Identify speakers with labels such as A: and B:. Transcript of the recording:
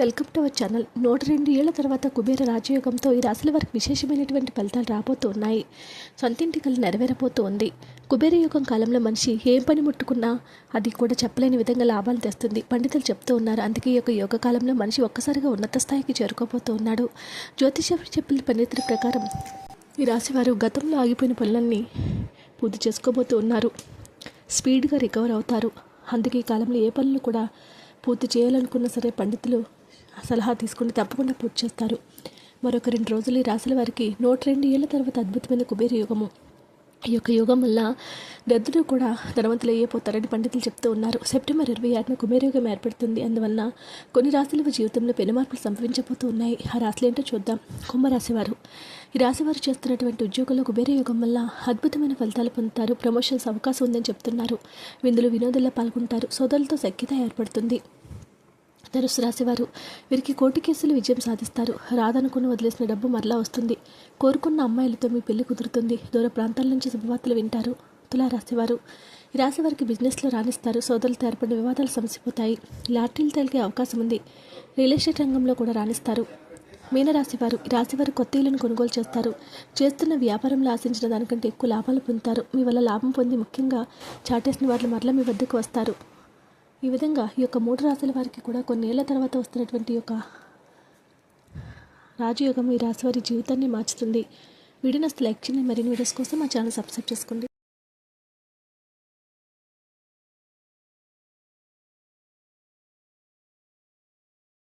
A: Welcome to our channel. నూట రెండు ఏళ్ళ తర్వాత కుబేర రాజయోగంతో ఈ రాశుల వారికి విశేషమైనటువంటి ఫలితాలు రాబోతూ ఉన్నాయి సొంతింటి కళ నెరవేరబోతూ ఉంది కుబేర యుగం కాలంలో మనిషి ఏం పని ముట్టుకున్నా అది కూడా చెప్పలేని విధంగా లాభాలు తెస్తుంది. పండితులు చెప్తూ ఉన్నారు అందుకే ఈ యొక్క యోగ కాలంలో మనిషి ఒక్కసారిగా ఉన్నత స్థాయికి చేరుకోబోతూ ఉన్నాడు జ్యోతిష చెప్పిన పండితుల ప్రకారం ఈ రాశి వారు గతంలో ఆగిపోయిన పనులన్నీ పూర్తి చేసుకోబోతూ ఉన్నారు స్పీడ్గా రికవర్ అవుతారు. అందుకే ఈ కాలంలో ఏ పనులు కూడా పూర్తి చేయాలనుకున్నా సరే పండితులు సలహా తీసుకుని తప్పకుండా పూర్తి చేస్తారు. మరొక రెండు రోజులు ఈ రాశుల వారికి నూట రెండు ఏళ్ళ తర్వాత అద్భుతమైన కుబేర యుగము. ఈ యొక్క యుగం వల్ల దద్దులు కూడా ధనవంతులు అయ్యిపోతారని పండితులు చెప్తూ ఉన్నారు. సెప్టెంబర్ ఇరవై ఆరున కుబేరయుగం ఏర్పడుతుంది. అందువలన కొన్ని రాశుల జీవితంలో పెను మార్పులు సంభవించబోతూ ఉన్నాయి. ఆ రాశులు ఏంటో చూద్దాం. కుంభరాశివారు ఈ రాశివారు చేస్తున్నటువంటి ఉద్యోగంలో కుబేరయుగం వల్ల అద్భుతమైన ఫలితాలు పొందుతారు. ప్రమోషన్స్ అవకాశం ఉందని చెప్తున్నారు. విందులు వినోదంలో పాల్గొంటారు. సోదరులతో సఖ్యత ఏర్పడుతుంది. ధనుసు రాశివారు వీరికి కోర్టు కేసులు విజయం సాధిస్తారు. రాదనుకుని వదిలేసిన డబ్బు మరలా వస్తుంది. కోరుకున్న అమ్మాయిలతో మీ పెళ్ళి కుదురుతుంది. దూర ప్రాంతాల నుంచి శుభవార్తలు వింటారు. తులా రాశివారు ఈ రాశి వారికి బిజినెస్లో రాణిస్తారు. సోదరులతో ఏర్పడిన వివాదాలు సమసిపోతాయి. లాటరీలు తగిలే అవకాశం ఉంది. రియల్ ఎస్టేట్ రంగంలో కూడా రాణిస్తారు. మీనరాశివారు. ఈ రాశివారు కొత్త ఇళ్ళను కొనుగోలు చేస్తారు. చేస్తున్న వ్యాపారంలో ఆశించిన దానికంటే ఎక్కువ లాభాలు పొందుతారు. మీ వల్ల లాభం పొంది ముఖ్యంగా చాటేసిన వాళ్ళు మరలా మీ వద్దకు వస్తారు. ఈ విధంగా ఈ యొక్క మూడు రాశుల వారికి కూడా కొన్నేళ్ళ తర్వాత వస్తున్నటువంటి యొక్క రాజయోగం ఈ రాశి వారి జీవితాన్ని మార్చుతుంది. వీడియోని అసలు లైక్ చేయండి. మరిన్ని వీడియోస్ కోసం మా ఛానల్ సబ్స్క్రైబ్ చేసుకోండి.